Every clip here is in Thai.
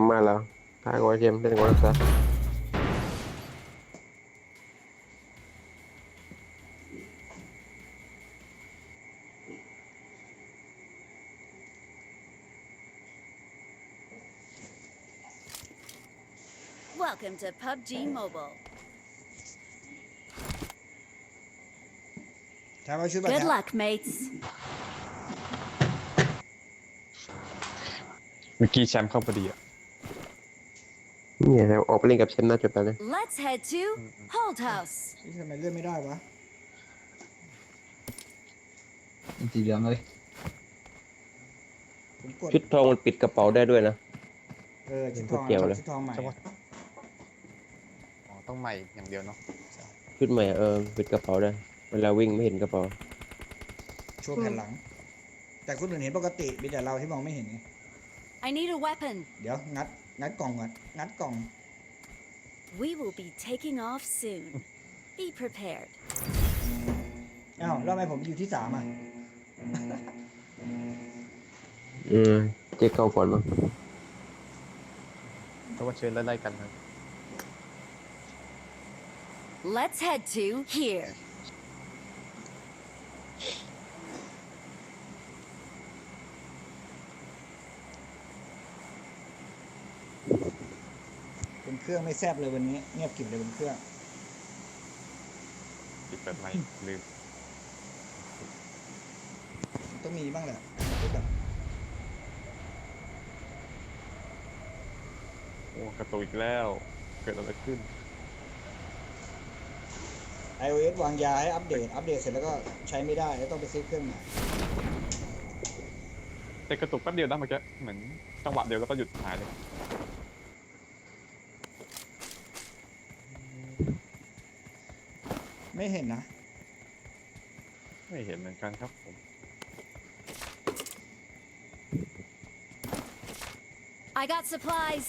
Mala. Welcome to PUBG Mobile. Good luck, mates. มื่อกี้แชมป์เข้าพอดีอะเนี่ยเราออกไปเล่นกับแชมป์น่าจะไปนะ Let's head to Hold House. นี่ทำไมเลื่อนไม่ได้วะเป็นสีเหลืองเลยผมกดชุดทองมันปิดกระเป๋าได้ด้วยนะ เออชุดทองเกี่ยวเลย ชุดทองใหม่ใช่ปะอ๋อต้องใหม่อย่างเดียวเนาะชุดใหม่เออปิดกระเป๋าได้ เวลาวิ่งไม่เห็นกระเป๋า ช่วงแผ่นหลัง แต่คนอื่นเห็นปกติมีแต่เราที่มองไม่เห็นไง I need a weapon. เดี๋ยวงัดงัดกล่องก่อนงัดกล่อง We will be taking off soon. Be prepared. อ้าวแล้วทำไมผมอยู่ที่สามอะ อืมเจ๊เข้าก่อนมั้งเพราะว่าเชิญไล่ๆกันนะ Let's head to here. เป็นเครื่องไม่แซบเลยวันนี้ เงียบกริบเลยเป็นเครื่องปิดเปิดไมค์ลืมมันต้องมีบ้างแหละชุดแบบโอ้กระตุกอีกแล้ว เกิดอะไรขึ้น iOS วางยาให้อัปเดต อัปเดตเสร็จแล้วก็ใช้ไม่ได้แล้วต้องไปซื้อเครื่องใหม่แต่กระตุกแป๊บเดียวนะเมื่อกี้เหมือนจังหวะเดียวแล้วก็หยุดหายเลย ไม่เห็นนะ ไม่เห็นเหมือนกันครับผม I got supplies.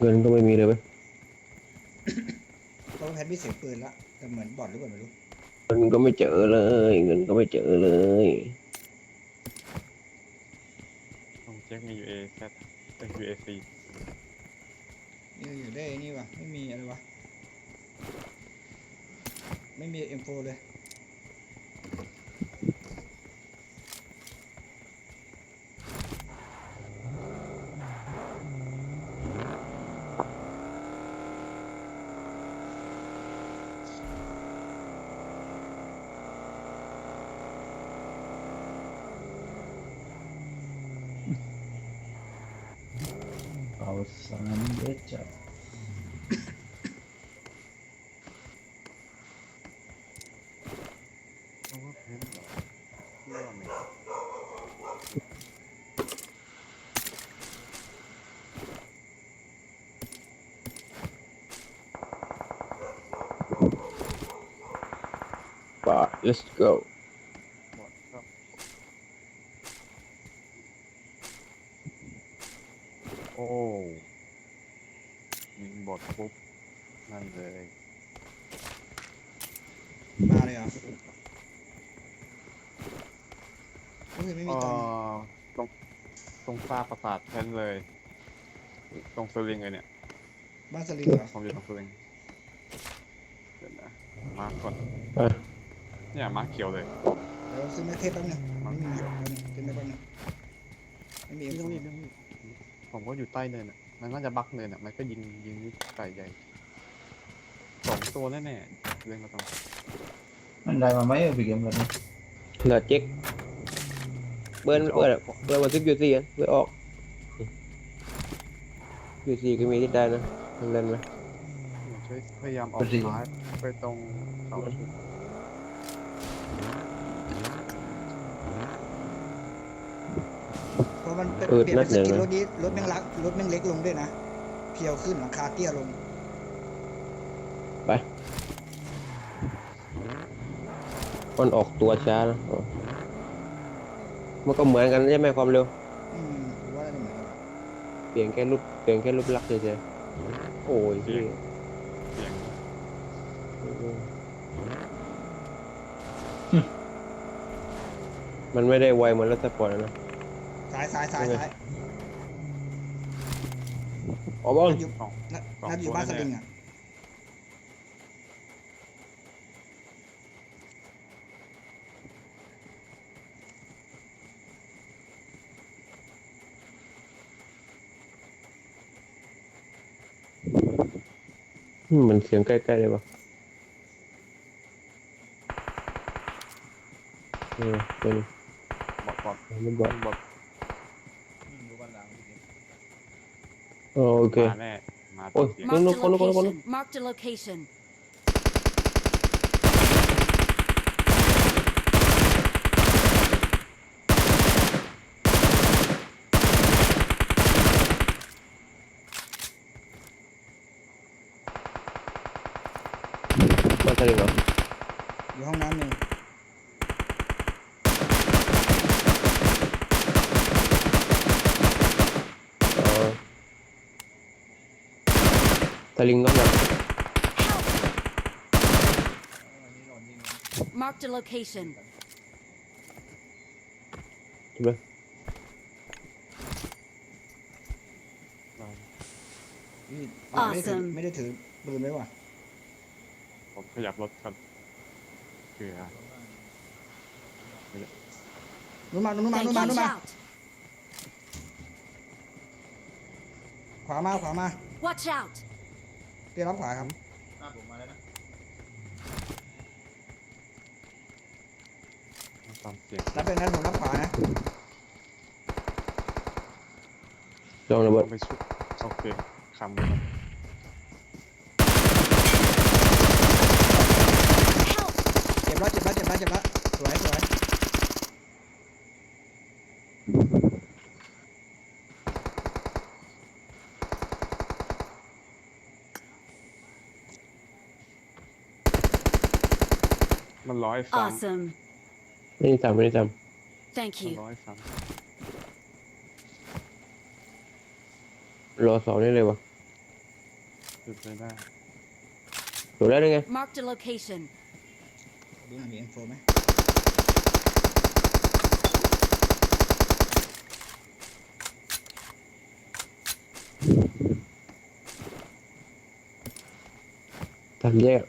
เงินก็ไม่มีเลยเว้ยเพราะว่าแพทมีเสียงปืนละแต่เหมือนบอดหรือเปล่าไม่รู้เงินก็ไม่เจอเลย เงินก็ไม่เจอเลยต้องเช็คมี UA แค่เป็น UAC นี่อยู่ได้นี่วะไม่มีอะไรวะไม่มี M4 เลย เอาสามเด็ดจับ เพราะว่าเพนเหรอที่ว่าไม่ป่า let's go หมดครับโอ้ยิงบอดปุ๊บ นั่นเลย มาเลยเหรอเฮ้ยไม่มี เอ่ ตอน อตรงตรงฟ้าประสาทแทนเลย ตรงสลิงเลยเนี่ย บ้านสลิงเหรอผมอยู่ตรงสลิงเดี๋ยวนะมาร์คก่อนไปเนี่ยมาร์คเขียวเลย เดี๋ยวซื้อแม่เทปแป๊บนึงไม่มีแป๊บนึงซื้อแม่แป๊บนึงไม่มีไม่ต้องรีบไม่ต้องรีบผมก็อยู่ใต้เนินอะ มันน่าจะบักเนินอะ มันก็ยิงยิงไก่ใหญ่สองตัวแน่ๆเล่นมาตรงมันได้มาไหมเอาไปเกมแบบนี้เหลือเจ๊กเบิ้ลเปิดอะเปิดมาซิปยูซีอะเปิดออก ยูซีก็มีที่ได้นะทำเล่นไหมช่วยพยายามออกซ้ายไปตรงเขาชุดเพราะมันเป็นเออเปลี่ยนนัเป็ดนสหนึ่งกินรนะถนี้รถแม่งลักรถแม่งเล็กลงด้วยนะ เพียวขึ้นหลังคาเตี้ยลงมันออกตัวช้านะอ๋อมันก็เหมือนกันใช่ไหมความเร็ว อืมว่าอะไรเหมือนกัน เปลี่ยนแค่รูปเปลี่ยนแค่รูปลักษณ์เฉยๆโอ้ยพี่เสียงมันไม่ได้ไวเหมือนรถสปอร์ตอะนะซ้ายซ้ายซ้ายยังไงซ้ายอ๋อบอลนัดอยู่สองนัดสองนัดอยู่ตัวบ้านสแน่ๆลิงอะ มมันเสียงใกล้ๆเลยปะเออเป็นบอกก่อนมันบอกบอกอ๋อโอเคมาแน่มาตโอ้รยงเสียง No, no, Marked a follow, follow, follow. location. Marked a location. มาสลิงเหรออยู่ห้องน้ำหนึ่งอ๋อสลิงต้องแบบ Marked a location. ใช่ไหมนี่ไม่ได้ถือ Awesome ไม่ได้ถือปืนไว้ว่ะ ผมขยับรถกันเกลือนู้นมานู้นมา Thank นู้น you. มานู้น Watch มา out. ขวามาขวามา Watch out. เตรียมรับขวาครับตามเสียงรับเป็นนั้นผมรับขวานะลองระผเบิดมไปชุดโอเคคำเลยครับ Help. เจ็ บแล้วเจ็บแล้วเจ็บแล้วเจ็บแล้วสวยสวยมันร้อยฟัง Awesome. ไม่ได้ทำไม่ได้ท Thank มัน you. ร้อยฟังำรอสองนี่เลยวะจุดไม่ได้ ถูกแล้วได้ไง Marked a location. ดูหน่อยมีอินโฟไหมทำแยก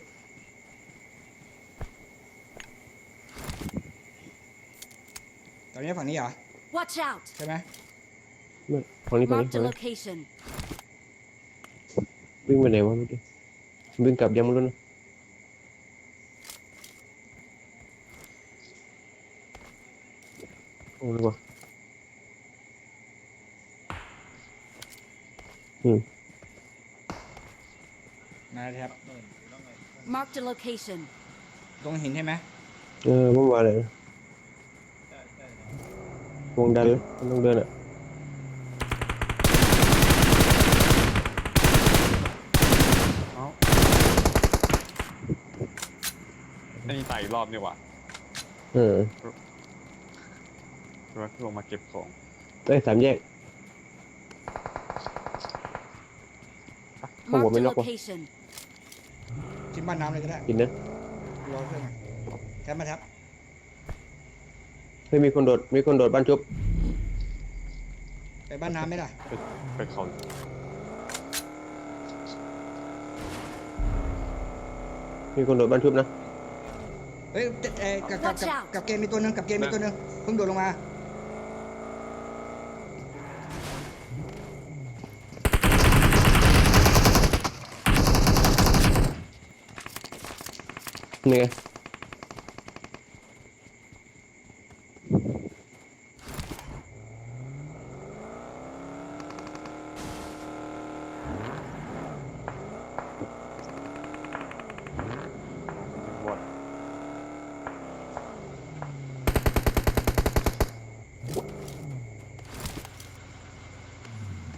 ตอนนี้ฝั่งนี้เหรอ Watch out. ใช่ไหมไม่ฝั่งนี้ฝั่งนี้ Marked ฝั่ a งนี้ location. วิ่งไปไหนวะเมื่อกี้วิ่งกลับยังไม่รู้นะโอ้ยว่ะ นายครับ Marked a location. ตรงหินใช่ไหมเออเมื่อวานเลยนะวงดันเลยมันต้องเดินอะเอ้าไอ้นี่ตายอีกรอบนี่หว่าเช่ไหมลงมาเก็บของเอ้ยสามแยกข้างหัวไม่ a ล็อกวะจิ้งบ้านน้ำเลยก็ได้กินนะรอเพื่อนมาแคปมาครับเฮ้ยมีคนโดดมีคนโดดบ้านชุบไปบ้านน้ำไหมล่ะไปไปเขามีคนโดดบ้านชุบนะเฮ้ยเกับกับกับเกมมีตัวหนึงกับเกมมีตัวหนึงเพิ่งโดดลงมา นี่ไง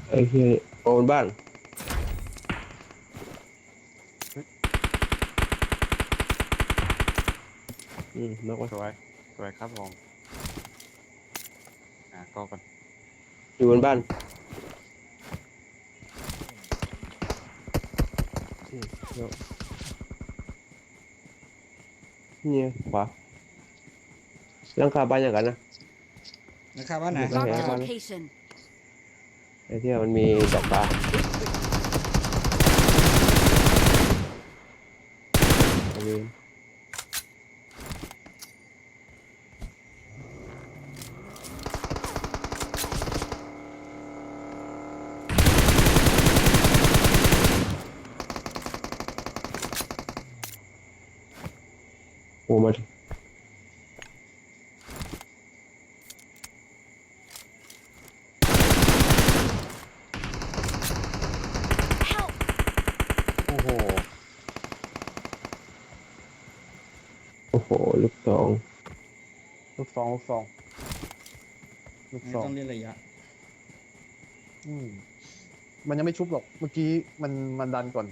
ไอ้เหี้ยโอนบ้าน นอกว่าสวยสวยครับผมอะก็กันอยู่บนบ้านอืมแล้วเนี่ยขวาหลังคาบ้านอย่างกันนะนะครับว่าไหน Okay. Marked a Yeah. location. ไอ้ที่มันมีดอกปลาเอาเวน อ้มาดิ Help! โอ้โห โอ้โห ลูกสอง ลูกซองลูกซองลูกไม่ซองต้องเล่นระยะ อืมมันยังไม่ชุบหรอก เมื่อกี้มันมันดันก่อน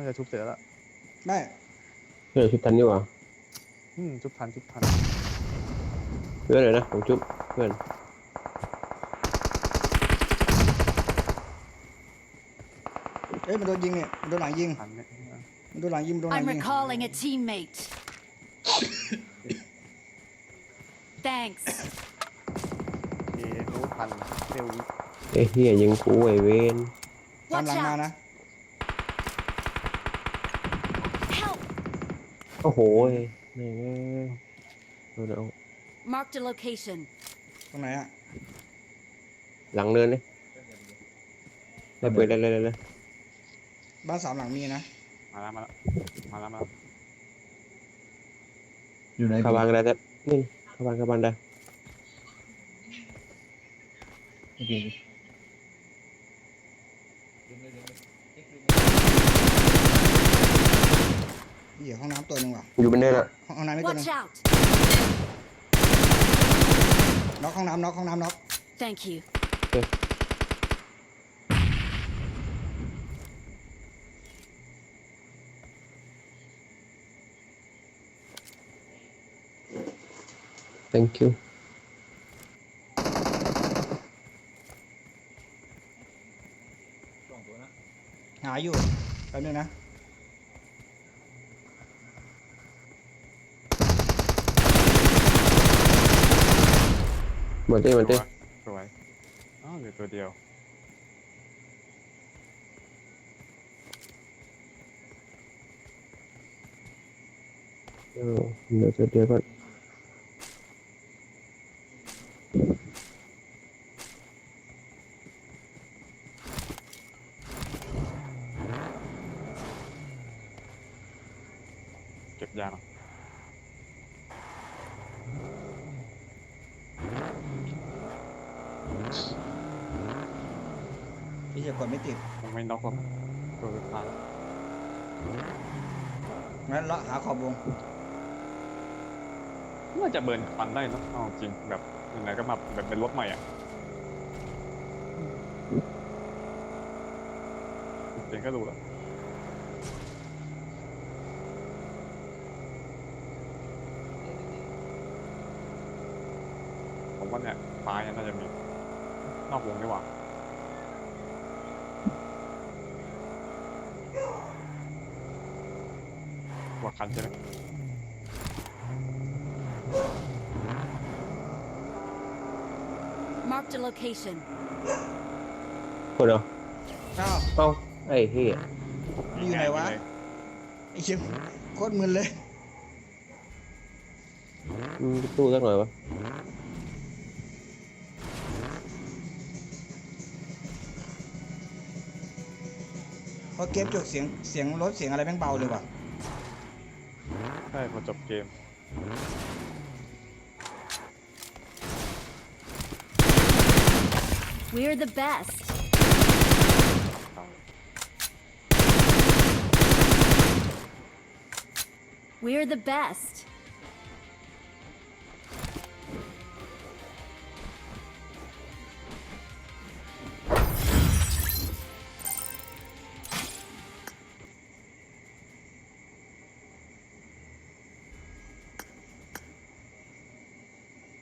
น่าจะชุบเสร็จแล้วล่ะไม่เพื่อนชุบทันนี่หว่าอืมชุบทันชุบทันเพื่อนเลยนะผมชุบเพื่อนเอ้ยมันโดนยิงเนี่ยมันโดนหลังยิงทันเนี่ยมันโดนหลังยิงมันโดนหลัง I'm ยิง recalling a teammate. Thanks. เอรู้ทันเร็ว ไอ้เฮียยิงกูไอ้เวนตามห Watch ลังมา out. นะ โอ้โหนี่ไงโดนเอา Marked a location. ตรงไหนอะหลังเนินเลยได้เปิดเลยเลยเลยเลยบ้านสามหลังมีนะมาแล้วมาแล้วมาแล้วมาแล้วอยู่ไหนเข้าบ้านก็ได้แต่นี่เข้าบ้านเข้าบ้านได้ โอเค เหี้ยห้องน้ำตัวหนึ่งว่ะอยู่บนเนินอะห้องน้ำไม่ตัวหนึง Watch out! น็อกห้องน้ำน็อกห้องน้ำน็อก Thank you. แ thank you หาอยู่แป๊บนึงนะ หมดที่หมดที่สวยอ้าวเหลือตัวเดียว เออเดี๋ยวจะเดี๋ยวก่อนเก็บยางพี่ จะกดไม่ติดยังไม่น็อกหรอกตัวสุดท้ายงั้นเลาะหาขอบวงน่าจะเบิร์นควันได้เนอะเอาจริงแบบยังไงก็มาแบบเป็นรถใหม่อะเองก็รู้แล้วผมว่าเนี่ยซ้ายน่าจะมี นอกวงดีกว่า คันใช่ไหม Marked a location. คนเหรออ้าวเอ้าไอ้เฮียนี่อยู่ไหนวะไอ้เชี่ยโคตรมึนเลย มึงสู้สักหน่อยวะพอเกมจบเสียงเสียงรถเสียงอะไรแม่งเบาเลยว่ะ ใช่พอจบเกม We're the best. ตาย We're the best.